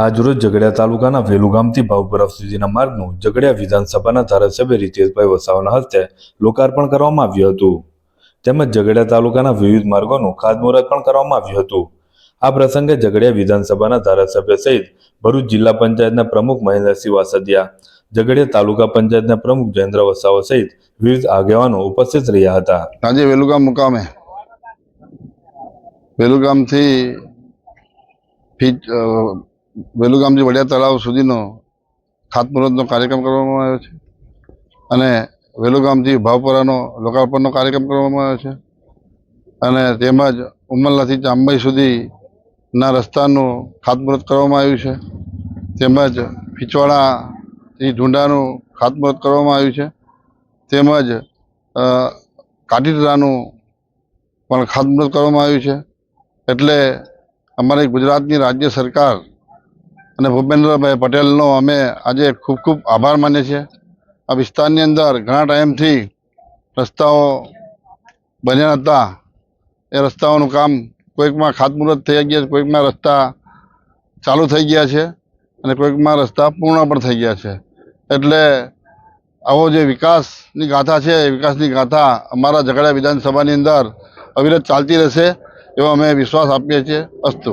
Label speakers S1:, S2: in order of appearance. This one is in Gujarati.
S1: આજરોજ ઝઘડિયા તાલુકાના વેલુગામથી ભાવપરફ ભાવપુરા સુધીના માર્ગનું ઝઘડિયા વિધાનસભાના ધારાસભ્ય રીતેશભાઈ વસાવાના હસ્તે લોકાર્પણ કરવામાં આવ્યું હતું. તેમજ ઝઘડિયા તાલુકાના વિવિધ માર્ગોનું ખાતમુહૂર્ત પણ કરવામાં આવ્યું હતું. આ પ્રસંગે ઝઘડિયા વિધાનસભાના ધારાસભ્ય સહિત ભરૂચ જિલ્લા પંચાયતના પ્રમુખ મહેન્દ્રસિંહ વાસદિયા, ઝઘડિયા તાલુકા પંચાયતના પ્રમુખ જયેન્દ્ર વસાવા સહિત વિવિધ આગેવાનો ઉપસ્થિત રહ્યા હતા.
S2: આજે વેલુગામ મુકામે. વેલુગામથી વેલુગામથી વડિયા તળાવ સુધીનો ખાતમુહૂર્તનો કાર્યક્રમ કરવામાં આવ્યો છે. અને વેલુગામથી ભાવપરાનો લોકાર્પણનો કાર્યક્રમ કરવામાં આવ્યો છે. અને તેમજ ઉમરલાથી ચાંબઈ સુધીના રસ્તાનું ખાતમુહૂર્ત કરવામાં આવ્યું છે. તેમજ ફીચવાડાથી ઢુંડાનું ખાતમુહૂર્ત કરવામાં આવ્યું છે. તેમજ કાટીટરાનું પણ ખાતમુહૂર્ત કરવામાં આવ્યું છે. એટલે અમારી ગુજરાતની રાજ્ય સરકાર અને ભૂપેન્દ્રભાઈ પટેલનો અમે આજે ખૂબ ખૂબ આભાર માનીએ છીએ. આ વિસ્તારની અંદર ઘણા ટાઈમથી રસ્તાઓ બન્યા હતા. એ રસ્તાઓનું કામ કોઈકમાં ખાતમુહૂર્ત થઈ ગયા છે, કોઈકમાં રસ્તા ચાલુ થઈ ગયા છે અને કોઈકમાં રસ્તા પૂર્ણ પણ થઈ ગયા છે. એટલે આવો જે વિકાસની ગાથા છે, એ વિકાસની ગાથા અમારા ઝઘડા વિધાનસભાની અંદર અવિરત ચાલતી રહેશે એવો અમે વિશ્વાસ આપીએ છીએ અસ્તુ.